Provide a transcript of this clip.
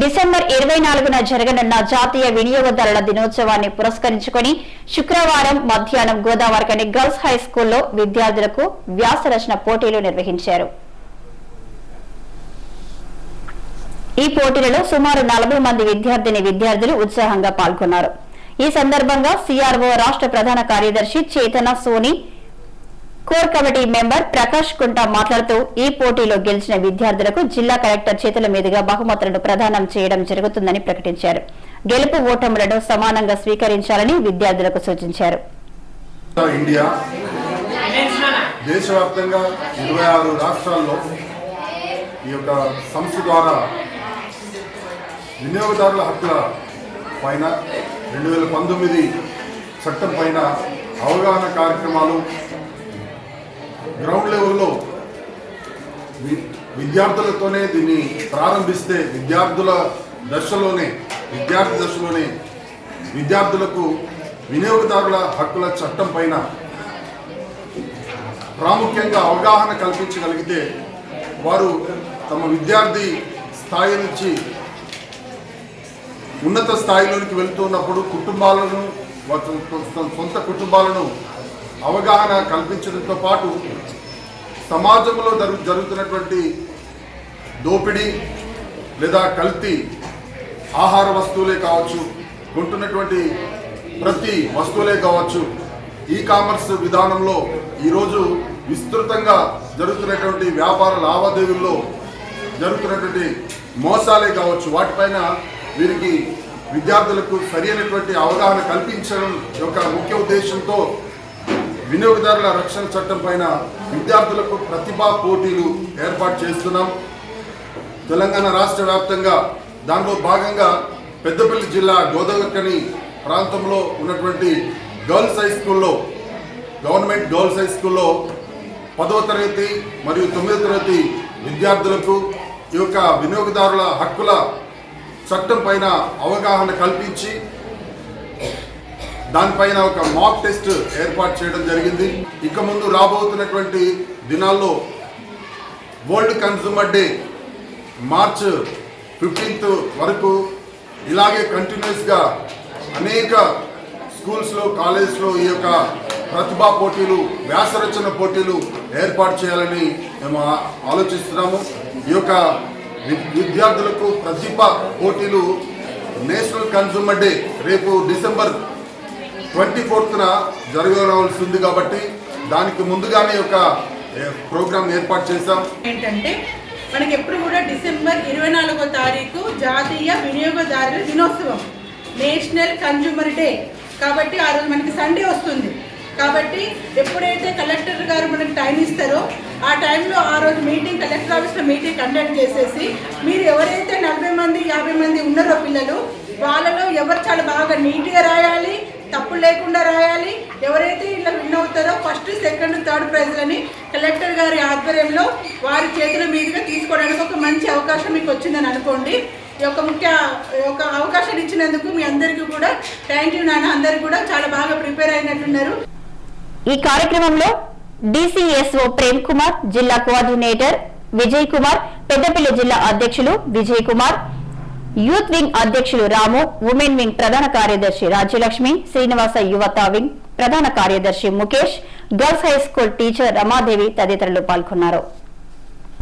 December ఇరవై నాలుగున జరగనున్న జాతీయ వినియోగదారుల దినోత్సవాన్ని పురస్కరించుకొని శుక్రవారం మధ్యాహ్నం గోదావరికని గర్ల్స్ హై స్కూల్లో విద్యార్థులకు వ్యాస రచన పోటీలు నిర్వహించారు. ఈ పోటీలలో సుమారు నలభై మంది విద్యార్థిని విద్యార్థులు ఉత్సాహంగా పాల్గొన్నారు. ఈ సందర్భంగా సిఆర్ఓ రాష్ట్ర ప్రధాన కార్యదర్శి Chetana Soni core committee member Prakash Kunta మాట్లాడుతూ ఈ పోటీలో గెలిచిన విద్యార్థులకు జిల్లా కలెక్టర్ చేతుల మీదుగా బహుమతులను ప్రదానం చేయడం జరుగుతుందని ప్రకటించారు. గెలుపు ఓటములను సమానంగా స్వీకరించాలని విద్యార్థులకు సూచించారు. ఇండియా దేశవ్యాప్తంగా ఇరవై ఆరు రాష్ట్రాల్లో ఈ యొక్క సంస్థ ద్వారా వినియోగదారుల హక్కుల పైన రెండు వేల పంతొమ్మిది చట్టం పైన అవగాహన కార్యక్రమాలు గ్రౌండ్ లెవెల్లో వి- విద్యార్థులతోనే దీన్ని ప్రారంభిస్తే విద్యార్థుల దశలోనే విద్యార్థి దశలోనే విద్యార్థులకు వినియోగదారుల హక్కుల చట్టం పైన ప్రాముఖ్యంగా అవగాహన కల్పించగలిగితే వారు తమ విద్యార్థి స్థాయి నుంచి ఉన్నత స్థాయిలోనికి వెళ్తున్నప్పుడు కుటుంబాలను సొంత కుటుంబాలను అవగాహన కల్పించడంతో పాటు సమాజంలో జరు జరుగుతున్నటువంటి దోపిడీ లేదా కల్తీ ఆహార వస్తువులే కావచ్చు కొంటున్నటువంటి ప్రతి వస్తువులే కావచ్చు ఈ కామర్స్ విధానంలో ఈరోజు విస్తృతంగా జరుగుతున్నటువంటి వ్యాపార లావాదేవీల్లో జరుగుతున్నటువంటి మోసాలే కావచ్చు వాటిపైన వీరికి విద్యార్థులకు సరైనటువంటి అవగాహన కల్పించడం యొక్క ముఖ్య ఉద్దేశంతో వినియోగదారుల రక్షణ చట్టం పైన విద్యార్థులకు ప్రతిభా పోటీలు ఏర్పాటు చేస్తున్నాం. తెలంగాణ రాష్ట్ర వ్యాప్తంగా దానిలో భాగంగా పెద్దపల్లి జిల్లా గోదావరికని ప్రాంతంలో ఉన్నటువంటి గర్ల్స్ హై స్కూల్లో గవర్నమెంట్ గర్ల్స్ హై స్కూల్లో పదవ తరగతి మరియు తొమ్మిదవ తరగతి విద్యార్థులకు ఈ యొక్క వినియోగదారుల హక్కుల చట్టం పైన అవగాహన కల్పించి దానిపైన ఒక మాక్ టెస్ట్ ఏర్పాటు చేయడం జరిగింది. ఇక ముందు రాబోతున్నటువంటి దినాల్లో world consumer day March fifteenth వరకు ఇలాగే కంటిన్యూస్గా అనేక స్కూల్స్లో కాలేజ్లో ఈ యొక్క ప్రతిభా పోటీలు వ్యాసరచన పోటీలు ఏర్పాటు చేయాలని మేము ఆలోచిస్తున్నాము. ఈ యొక్క వి- విద్యార్థులకు ప్రతిభ పోటీలు నేషనల్ కన్సూమర్ డే రేపు డిసెంబర్ ట్వంటీ ఫోర్త్న జరగవలసి ఉంది కాబట్టి దానికి ముందుగానే ఒక ప్రోగ్రామ్ ఏర్పాటు చేశాం. ఏంటంటే మనకి ఎప్పుడు కూడా డిసెంబర్ ఇరవై నాలుగో తారీఖు జాతీయ వినియోగదారుల దినోత్సవం నేషనల్ కన్జ్యూమర్ డే. కాబట్టి ఆ రోజు మనకి సండే వస్తుంది. కాబట్టి ఎప్పుడైతే కలెక్టర్ గారు మనకు టైం ఇస్తారో ఆ టైంలో ఆ రోజు మీటింగ్ కలెక్టర్ ఆఫీస్లో మీటింగ్ కండక్ట్ చేసేసి మీరు ఎవరైతే నలభై మంది యాభై మంది ఉన్నారో పిల్లలు వాళ్ళలో ఎవరు చాలా బాగా నీట్గా రాయాలి తప్పు లేకుండా రాయాలి. ఎవరైతే ఇలా విన్ అవుతారో ఫస్ట్ సెకండ్ థర్డ్ ప్రైజ్లని కలెక్టర్ గారి ఆధ్వర్యంలో వారి చేతుల మీదుగా తీసుకోవడానికి ఒక మంచి అవకాశం మీకు వచ్చిందని అనుకోండి. ఈ యొక్క ముఖ్య ఒక యొక్క అవకాశం ఇచ్చినందుకు మీ అందరికీ కూడా థ్యాంక్ యూ నాన్న. అందరు కూడా చాలా బాగా ప్రిపేర్ అయినట్టున్నారు. ఈ కార్యక్రమంలో డిసిఎస్ఓ ప్రేమ్ కుమార్ జిల్లా కోఆర్డినేటర్ విజయ్ కుమార్ పెద్దపల్లి జిల్లా అధ్యక్షులు విజయ్ కుమార్ యూత్ వింగ్ అధ్యక్షులు రాము ఉమెన్ వింగ్ ప్రధాన కార్యదర్శి రాజ్యలక్ష్మి శ్రీనివాస యువత వింగ్ ప్రధాన కార్యదర్శి Mukesh girls high school teacher Ramadevi తదితరులు పాల్గొన్నారు.